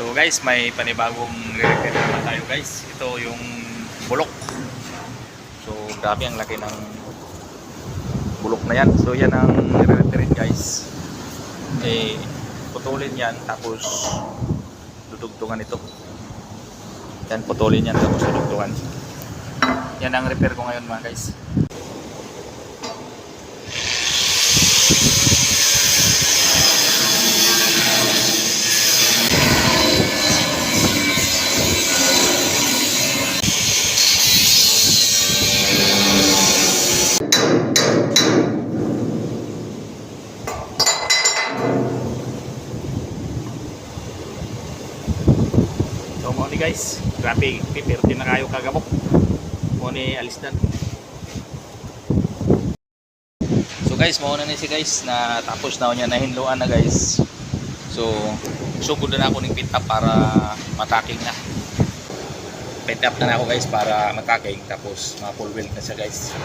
So guys, may panibagong re-repair naman tayo guys. Ito yung bulok. So grabe ang laki ng bulok na yan. So yan ang re-repair guys. Eh, putulin yan tapos dudugtungan ito. Yan, putulin yan tapos dudugtungan. Yan ang repair ko ngayon mga guys. Guys, grabe, pipir din na kayo kagabok. Mo ni alis na. So guys, mauna ni si guys na tapos na niya nahinluan na guys. So sugod na ako ng pit para mataking na. Pit up na, na ako guys para mataking tapos ma full wheel na siya guys.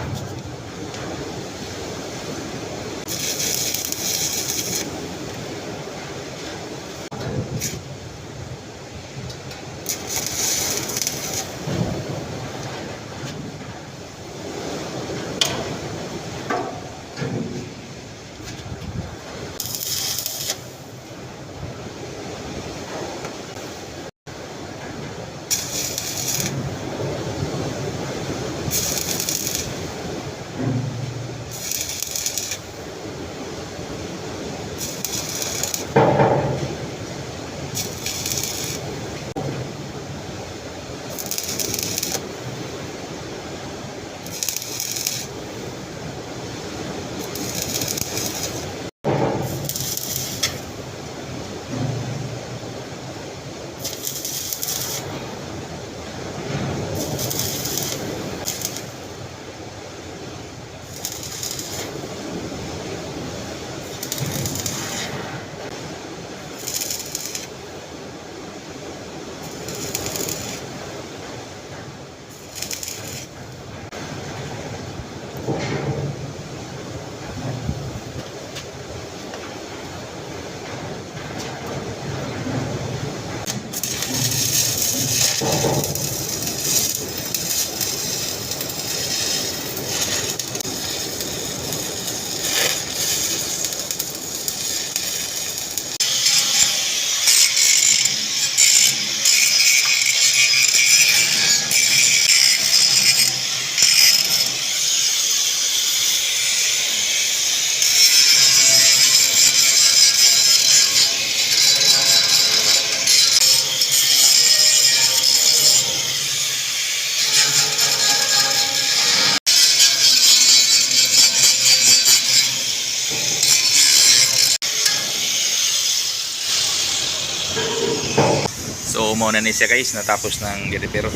Muna ni siya guys natapos ng repair.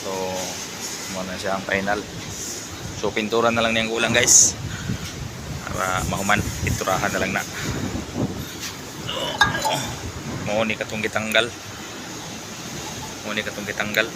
So muna siya ang final. So pintura na lang niyang kulang guys. Para mahuman pinturahan na lang na. Mo ni katong gitanggal. Mo ni katong gitanggal.